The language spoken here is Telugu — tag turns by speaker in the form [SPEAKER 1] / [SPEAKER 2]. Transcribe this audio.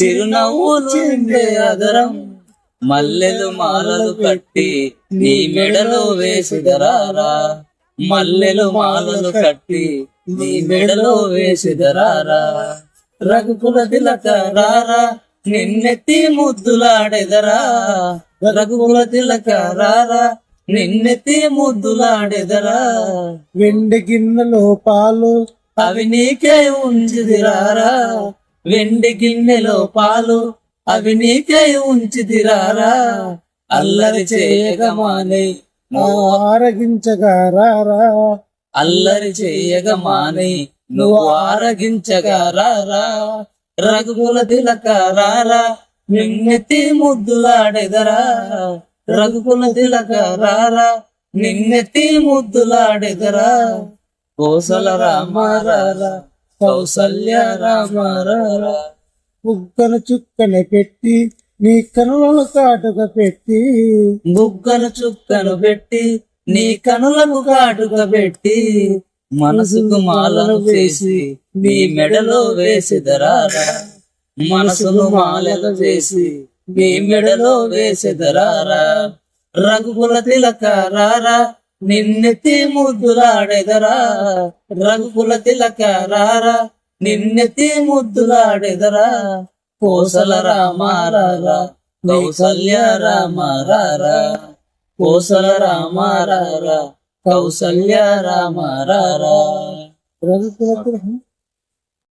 [SPEAKER 1] చిరునవ్వులు చిందే అదరం మల్లెలు మాలలు కట్టి నీ మెడలో వేసిదరారా మల్లెలు మాలలు కట్టి నీ మెడలో వేసిదరారా రఘుకుల తిలక రారా నిన్నెత్తి ముద్దులాడెదరా. రఘుకుల తిలక రారా నిన్నెత్తి ముద్దులాడెదరా.
[SPEAKER 2] వెండి గిన్నెలో పాలు
[SPEAKER 1] అవి నీకే ఉంచిదిరారా. వెండి గిన్నెలో పాలు అవి నీకే ఉంచిదిరారా అల్లరి చేయగమానే
[SPEAKER 2] నువ్వు ఆరగించగా రారా?
[SPEAKER 1] అల్లరి చేయగమానే నువ్వు ఆరగించగా రారా? రఘుకుల తిలక రారా? నిన్నెత్తి ముద్దులాడెదరా? రఘుకుల తిలక రారా? నిన్నెత్తి ముద్దులాడెదరా? కోసల రామ రారా కౌసల్య రామ రారా
[SPEAKER 2] బుగ్గను పెట్టి నీ కనులను కాటుక పెట్టి.
[SPEAKER 1] బుగ్గను చుక్కను పెట్టి నీ కనులకు కాటుక పెట్టి. మనసుకు మాలను వేసి నీ మెడలో వేసి దరారా మనసును మాలను చేసి నీ మెడలో వేసిదరారా రఘుకుల తిలక రారా. నిన్నెత్తి ముద్దులాడెదరా రఘుకుల తిలక రారా నిన్నెత్తి ముద్దులాడెదరా కోసల రామారారా కౌసల్య రామారారా కోసల రామారారా కౌసల్య రామారారా
[SPEAKER 2] రఘుకుల తిలక